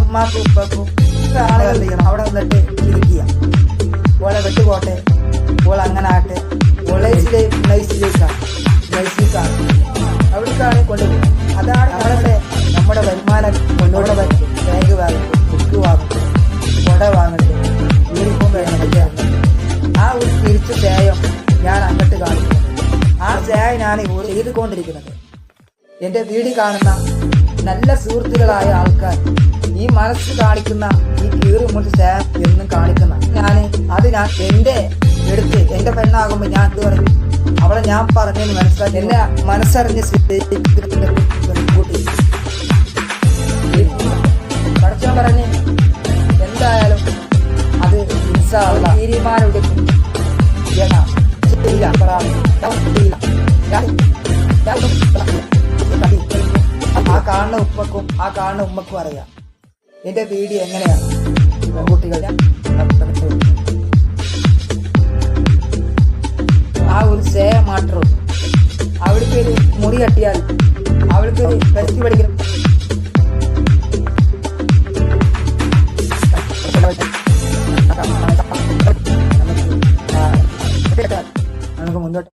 ഉമ്മാക്കും ഉപ്പക്കും ആളുകൾ ചെയ്യണം? അവിടെ വന്നിട്ട് ഇരിക്കുക. ഓളെ വെട്ടുപോട്ടെ. ഓൾ അങ്ങനെ ആട്ടെ ഓളേസിലെ നൈസിലേക്കാണ് നൈസിലേക്കാണ് അവിടേക്കാണ് കൊണ്ടുപോകുന്നത് അതാണ് നമ്മുടെ നമ്മുടെ വരുമാനം വരും ബാഗ് വാങ്ങും ബുക്ക് വാങ്ങും കുട വാങ്ങട്ടെ യൂണിഫോം വേണമെങ്കിൽ ആ ഒരു തിരിച്ച ചായം ഞാൻ അങ്ങോട്ട് കാണിക്കുന്നു. ആ ഇപ്പോൾ ചെയ്തുകൊണ്ടിരിക്കുന്നത്. എന്റെ വീട് കാണുന്ന നല്ല സുഹൃത്തുക്കളായ ആൾക്കാർ ഈ മനസ്സ് കാണിക്കുന്ന ഈ കീറി മുട്ട് ചായ എന്നും കാണിക്കുന്ന ഞാൻ അത് ഞാൻ എന്റെ എടുത്ത് എന്റെ പെണ്ണാകുമ്പോൾ ഞാൻ എന്ത് പറയും? അവളെ ഞാൻ പറഞ്ഞതിന് മനസ്സിലാക്കി എന്നെ മനസ്സറിഞ്ഞ് പെൺകുട്ടി പഠിച്ചാൻ പറഞ്ഞ് എന്തായാലും അത് തീരുമാനം എടുക്കും? ചെയ്യില്ല, കാണുന്ന ഉപ്പക്കും ആ കാണുന്ന ഉമ്മക്കും അറിയാം. എന്റെ വീഡിയോ എങ്ങനെയാണ്? പെൺകുട്ടികളുടെ ആ ഒരു സേവ മാത്രം അവൾക്ക് ഒരു മുറി കട്ടിയാൽ അവൾക്ക് ഒരു ബെസ്റ്റ് പഠിക്കണം.